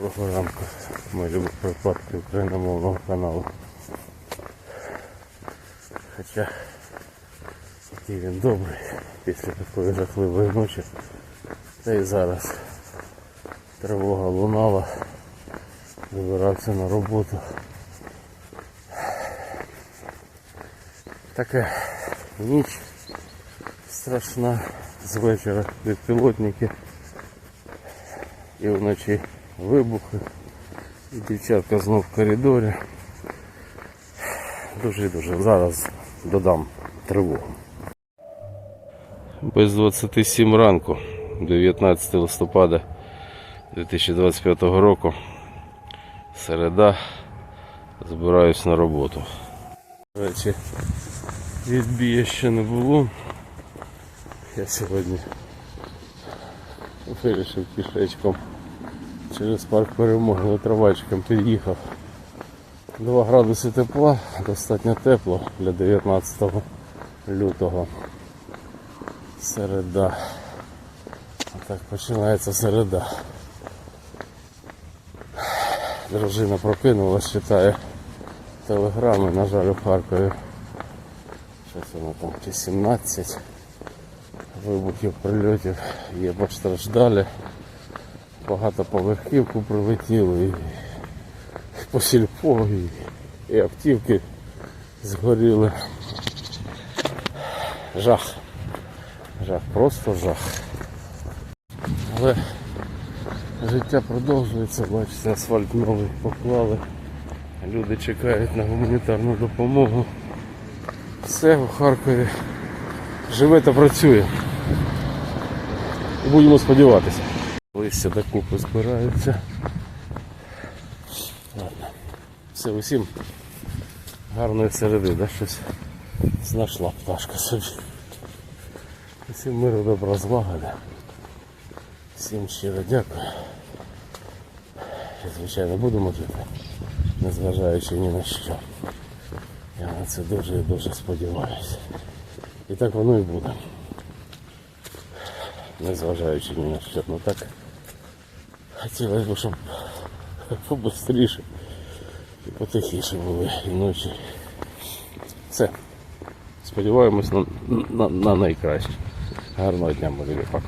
Доброго ранку, мої любі припадки україномовного каналу. Хоча який він добрий після такої жахливої ночі. Та і зараз тривога лунала, вибирався на роботу. Така ніч страшна з вечора безпілотники і вночі вибухи. І дівчатка знов в коридорі. Дуже дуже зараз додам тривогу. Без 27 ранку, 19 листопада 2025 року. Середа. Збираюсь на роботу. До речі, відбія ще не було. Я сьогодні вирішив пішечком через парк перемоги на трамвайчиком під'їхав. 2 градуси тепла, достатньо тепло для 19 лютого. Середа. Так починається середа. Дружина прокинулась, читає телеграми, на жаль, у Харкові. Щось воно там чи 17 вибухів, прильотів, є постраждалі. Багато поверхівку прилетіло і по сільпо, і, і автівки згоріли. Жах. Жах, просто жах. Але життя продовжується, бачите, асфальт новий поклали. Люди чекають на гуманітарну допомогу. Все у Харкові живе та працює. Будемо сподіватися. Листя докупи збираються. Ладно. Все, усім гарної середи, да, щось знайшла пташка собі. Усім миру, добра, злагоди. Всім щиро дякую. І, звичайно, будемо жити, незважаючи ні на що. Я на це дуже і дуже сподіваюся. І так воно і буде. Незважаючи ні на що. Ну так хотілося б, щоб побыстріше і потихіше були і ночі. Все. Сподіваємось на, на, на найкраще. Гарного дня, мої любі. Пока.